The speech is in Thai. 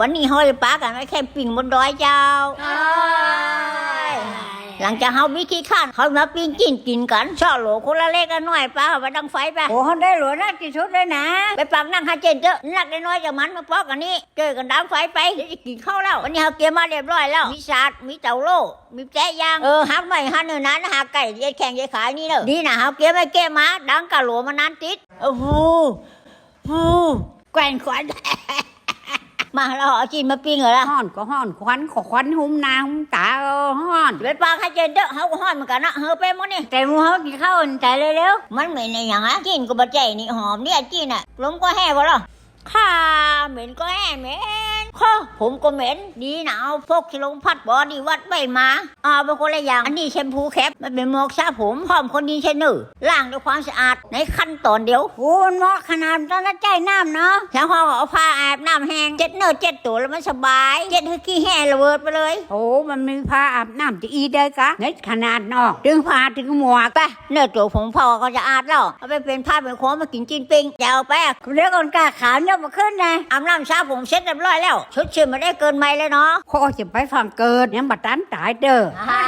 วันนี้เฮาจะปากันไว้แค่ปิ่งบนดอยเจ้า หลังจากเฮาวิธีขั้านเขามาปิ้งกินกินกันช่อโหลคนละเล็กละน้อยปลาเอาไปดังไฟไปโอ้เขาได้หลวนักที่สุดเลยนะ ไปปักนั่งหาเจนเจอะนักน้อยๆจากมันมาปอกกันนี่เจอกันดังไฟไปเดี๋ยวจะกินข้าวแล้ววันนี้เฮาเตรียมมาเรียบร้อยแล้วมีสาดมีเต่าโลมีแจ๊ยางเออหักไม่หักเนื้อนั้นหักไก่ยายแข่งยายขายนี่เนอะดีนะเฮาเก็บไม่เก็บมาดังกะโหลมานานติดโอ้โหโอ้โหแกว่งขวัญ มาเราเอาจีนมาปิ้งเหรอล่ะห้อนก็ห้อนควันก็ควันหุ้มหนาหุ้มตาเออห้อนไปปลาให้เจนเจอะเฮาก็ฮ้อนเหมือนกันนะเฮาไปหมดนี่แต่หมูเขากินข้าวอุ่นใจเร็วมันเหม็นในอย่างอะกินก็บะใจนี่หอมเนี่ยกินอะลมก็แห้วะล่ะข้าเหม็นก็แห้เหม็น ข้อผมก็เหม็นดีหนาวพกชิลงพัดบอดีวัดใบมาเอาเป็นคนละอย่าง อันนี้แชมพูแคปมันเป็นหมอกซาผมพร้อมคนดีเชนเนอร์ล้างด้วยความสะอาดในขั้นตอนเดียวๆโอ้มันเหมาะขนาดตอนนั้นใจน้ำเนาะแล้วพอเอาผ้าอาบน้ำแห้งเจ็ดเนื้อเจ็ดตัวแล้วมันสบายเจ็ดให้ขี้แห้ระเบิดไปเลย โอ้มันมีผ้าอาบน้ำจะอีได้กะเน็ตขนาดนอกดึงผ้าถึงหมวกไปเนื้อตัวผมพอก็จะอาดแล้วเอาไปเป็นผ้าเป็นโค้งมากินกินปิ้งจะเอาไปอะเรียกคนกล้าขาวเนี่ยมาขึ้นไงอาบน้ำเช้าผมเสร็จเรียบร้อยแล้วชุดชื่อมาได้เกินไม่เลยเนาะเขาจะไปฟังเกิดยังบัดตันตายเด้ออ่า